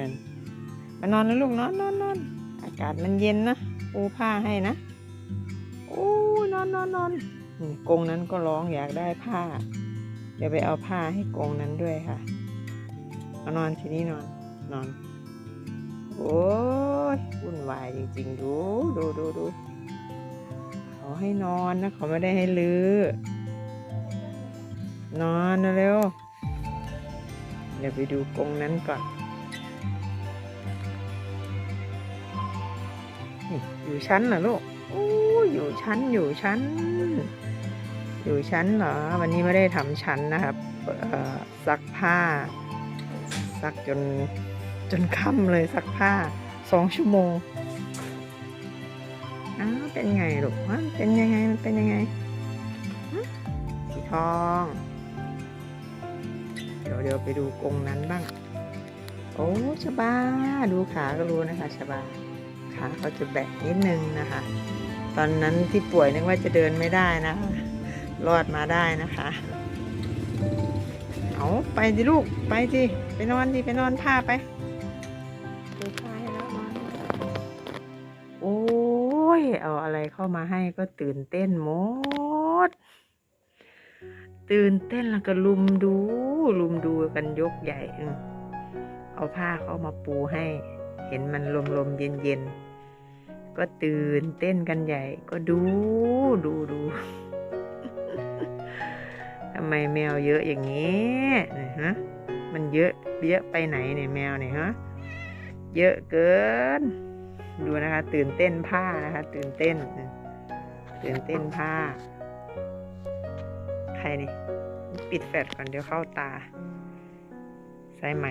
นั่นมานอนนะลูกนอนนอนนอนอากาศมันเย็นนะปูผ้าให้นะโอ้นอนนอนนอนกงนั้นก็ร้องอยากได้ผ้า เดี๋ยวไปเอาผ้าให้กงนั้นด้วยค่ะเอานอนทีนี้นอนนอน โอ้ยวุ่นวายจริงๆ ดูดูดูดูเขาให้นอนนะเขาไม่ได้ให้ลือ้อนอนนะเร็วเดี๋ยวไปดูกงนั้นก่อน นี่อยู่ชั้นเหรอลูกโอ้ยอยู่ชั้นอยู่ชั้น อยู่ชั้นเหรอ วันนี้ไม่ได้ทำชั้นนะครับซักผ้า ซักจนจนค่ำเลยซักผ้าสองชั่วโมงอ้าวเป็นไงลูกเป็นยังไงมันเป็นยังไงสีทอง เดี๋ยวเดี๋ยวไปดูกรงนั้นบ้าง โอ้ชบา ดูขาก็รู้นะคะชบา ขาเขาจะแบะนิดนึงนะคะ ตอนนั้นที่ป่วยนึกว่าจะเดินไม่ได้นะรอดมาได้นะคะ เอาไปดิลูกไปดิไปนอนดิไปนอนผ้าไปดูผ้าแล้วนอนโอ้ยเอาอะไรเข้ามาให้ก็ตื่นเต้นหมด ตื่นเต้นแล้วก็ลุมดู ลุมดูกันยกใหญ่เอาผ้าเข้ามาปูให้ เห็นมันลมลมเย็นเย็นๆ ก็ตื่นเต้นกันใหญ่ ก็ดูดูดูทำไมแมวเยอะอย่างนี้เนี่ยฮะมันเยอะเยอะไปไหนเนี่ยแมวเนี่ยฮะเยอะเกิน ดูนะคะ ตื่นเต้นผ้านะคะ ตื่นเต้น ตื่นเต้นผ้า ใครนี่ปิดแฟลชก่อนเดี๋ยวเข้าตาใส่ไหม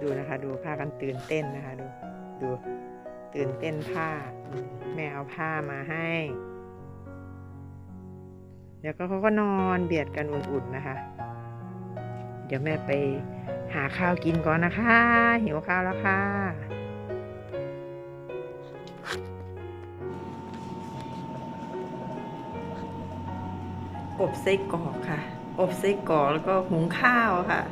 ดูนะคะ ดูผ้ากันตื่นเต้นนะคะ ดูดู ตื่นเต้นผ้า แม่เอาผ้ามาให้ เดี๋ยวก็เขาก็นอนเบียดกันอุ่นๆนะคะ เดี๋ยวแม่ไปหาข้าวกินก่อนนะคะ หิวข้าวแล้วค่ะ อบไส้กรอกค่ะ อบไส้กรอกแล้วก็หุงข้าวค่ะ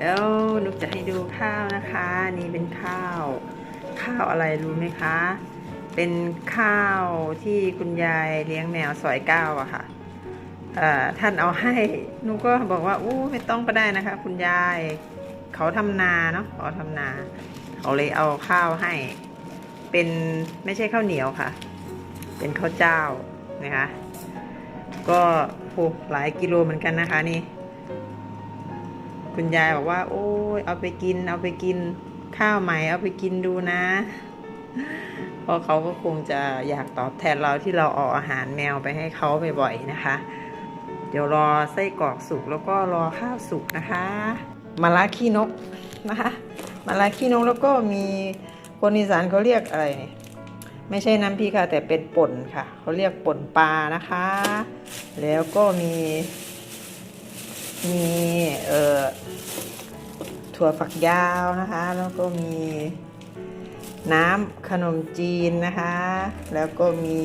แล้วนุกจะให้ดูข้าวนะคะ นี่เป็นข้าว ข้าวอะไรรู้ไหมคะ เป็นข้าวที่คุณยายเลี้ยงแมวสอยก้าวอะค่ะเอ่อท่านเอาให้หนูก็บอกว่าอู้ไม่ต้องก็ได้นะคะ คุณยายเขาทำนาเนาะเขาทำนา เขาเลยเอาข้าวให้ เป็นไม่ใช่ข้าวเหนียวค่ะ เป็นข้าวเจ้านะคะ ก็โหหลายกิโลเหมือนกันนะคะนี่ คุณยายบอกว่า โอ้ยเอาไปกิน เอาไปกิน ข้าวใหม่เอาไปกินดูนะ เพราะเขาก็คงจะอยากตอบแทนเราที่เราเอาอาหารแมวไปให้เขาบ่อยๆนะคะ เดี๋ยวรอไส้กรอกสุกแล้วก็รอข้าวสุกนะคะมะระขี้นกนะคะมะระขี้นกแล้วก็มีคนอีสานเขาเรียกอะไรเนี่ยไม่ใช่น้ำพริกค่ะ แต่เป็นป่นค่ะ เขาเรียกป่นปลานะคะ แล้วก็มี มี ถั่วฝักยาวนะคะ แล้วก็มีน้ำขนมจีนนะคะ แล้วก็มี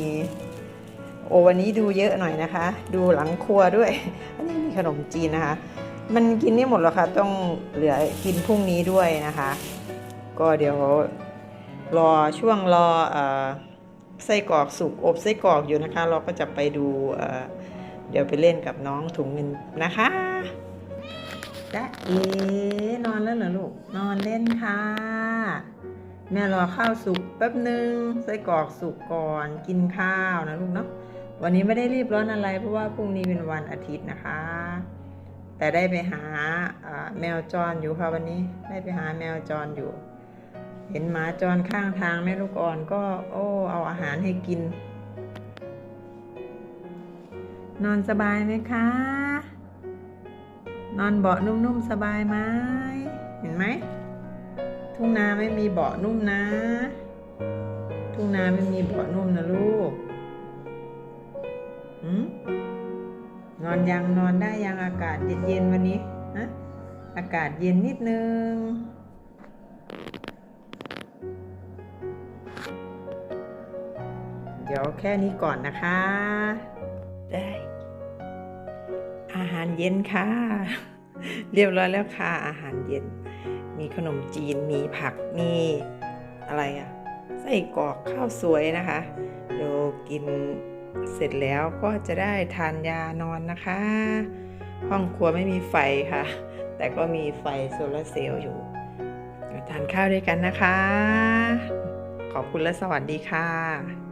โอวันนี้ดูเยอะหน่อยนะคะ ดูหลังครัวด้วย อันนี้มีขนมจีนนะคะ มันกินไม่หมดหรอกค่ะ ต้องเหลือกินพรุ่งนี้ด้วยนะคะ ก็เดี๋ยวรอช่วงรออไส้กรอกสุกอบไส้กรอกอยู่นะคะ เราก็จะไปดูเดี๋ยวไปเล่นกับน้องถุงเงินนะคะ จ๊ะเอ๋นอนแล้วเหรอลูก นอนเล่นค่ะแม่รอข้าวสุกแป๊บหนึ่งไส้กรอกสุกก่อนกินข้าวนะลูกเนาะวันนี้ไม่ได้รีบร้อนอะไร เพราะว่าพรุ่งนี้เป็นวันอาทิตย์นะคะ แต่ได้ไปหาอ่าแมวจรอยู่ค่ะวันนี้ได้ไปหาแมวจรอยู่ เห็นหมาจรข้างทางแม่ลูกอ่อนก็โอ้เอาอาหารให้กิน นอนสบายไหมคะ นอนเบาะนุ่มๆสบายไหมเห็นไหม ทุ่งนาไม่มีเบาะนุ่มนะ ทุ่งนาไม่มีเบาะนุ่มนะลูกหืมนอนยังนอนได้ยังอากาศเย็นๆวันนี้ฮะอากาศเย็นนิดนึงเดี๋ยวแค่นี้ก่อนนะคะ ได้ อาหารเย็นค่ะ เรียบร้อยแล้วค่ะ อาหารเย็น มีขนมจีน มีผัก มีอะไรอะไส้กรอกข้าวสวยนะคะเดี๋ยวกินเสร็จแล้วก็จะได้ทานยานอนนะคะ ห้องครัวไม่มีไฟค่ะ แต่ก็มีไฟโซลาร์เซลล์อยู่ทานข้าวด้วยกันนะคะ ขอบคุณและสวัสดีค่ะ